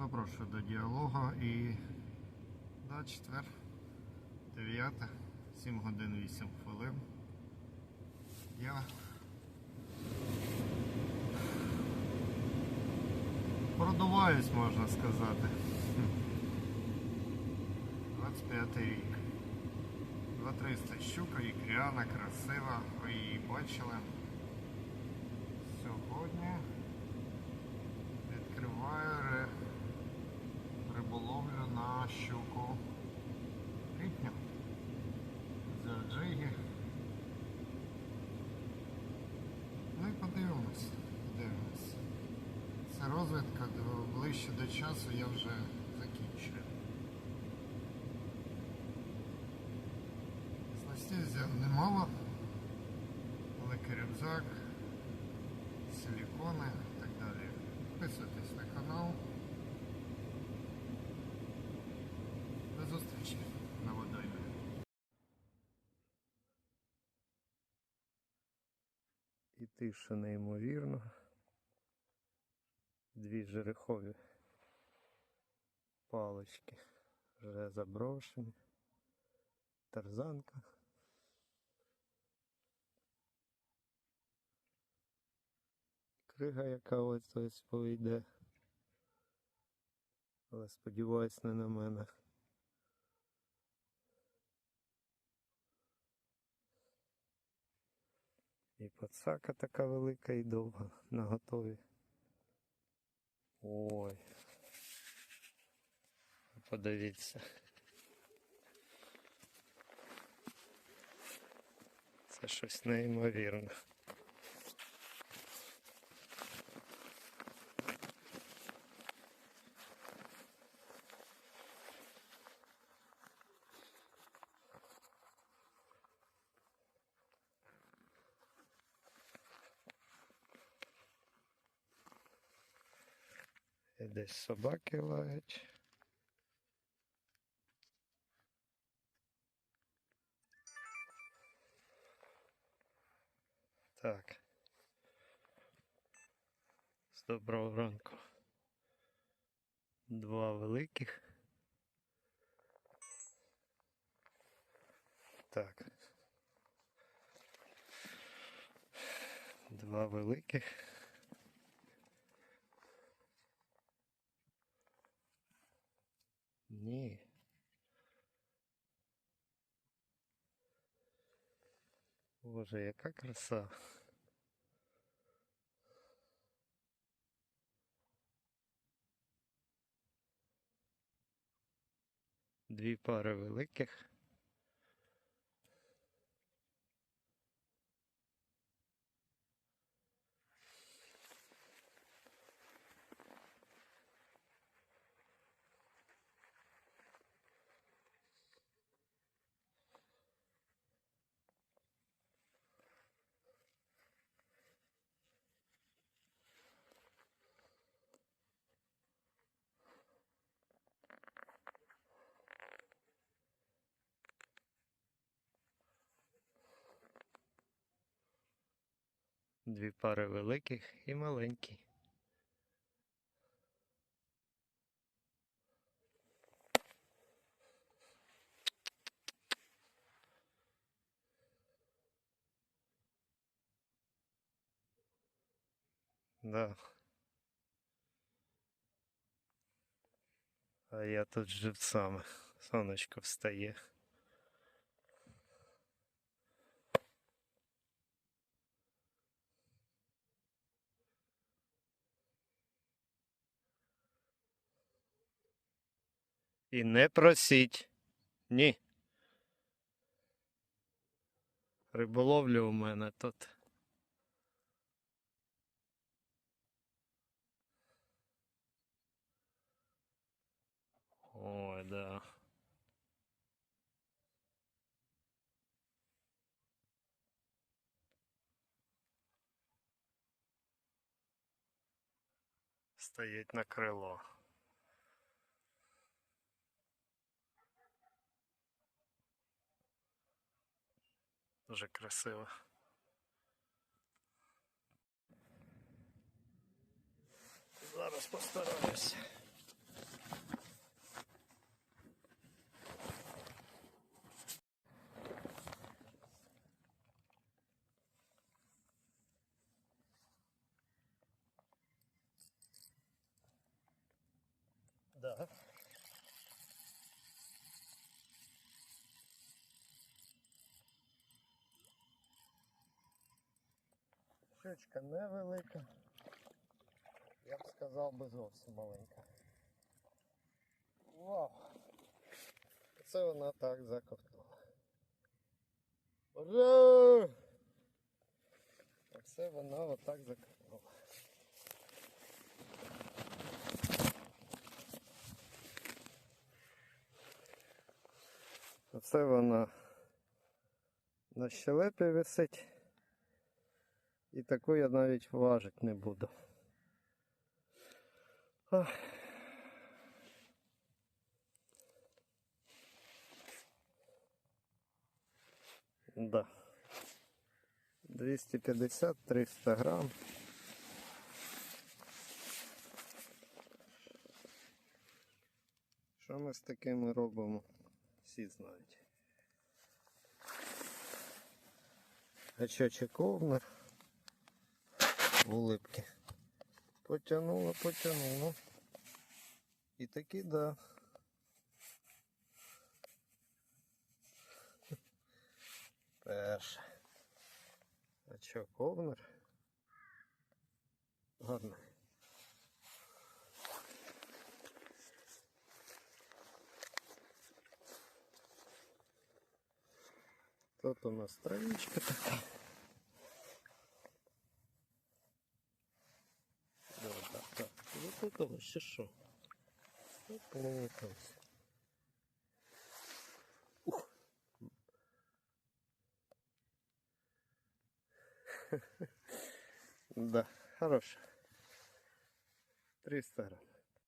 Запрошую до діалогу і да, четвер, 9, 7 годин 8 хвилин. Я продуваюсь, можна сказати. 25 рік. 2300 щука, ікряна, красива, ви її бачили. Це розвідка ближче до часу я вже закінчую. Снастей взяв немало. Великий рюкзак, силікони і так далі. Підписуйтесь на канал. До зустрічі на водоймі. І тиша неймовірно. Дві жерехові палички вже заброшені. Тарзанка. Крига, яка ось ось повийде. Але сподіваюсь не на мене. І пацака така велика і довга на готові. Ой. Подивіться. Це щось неймовірне. Десь собаки лають. Так. З доброго ранку. Два великих. Так. Два великих. Ні. Боже, яка краса. Дві пари великих. Дві пари великих і маленький. Да. А я тут живцами. Сонечко встає. І не просіть. Ні. Риболовля у мене тут. Ой, да. Стоїть на крило. Дуже красиво. Зараз постараюсь. Да. Щучка невелика. Я б сказав би зовсім маленька. Вау! Це вона так заковтнула. Ура! Оце вона отак заковтнула. Оце вона на щелепі висить. І таку я навіть важити не буду. Ах. Да. 250-300 грам. Що ми з такими робимо? Всі знають. Гачочок ковнер. Улипки. Потянуло, потянуло. І таки да. Перше. А що, ковнер? Ладно. Тут у нас травичка така. Запуталось, чи що? Запуталось. Ух. Да, хорошая. 300 грамм.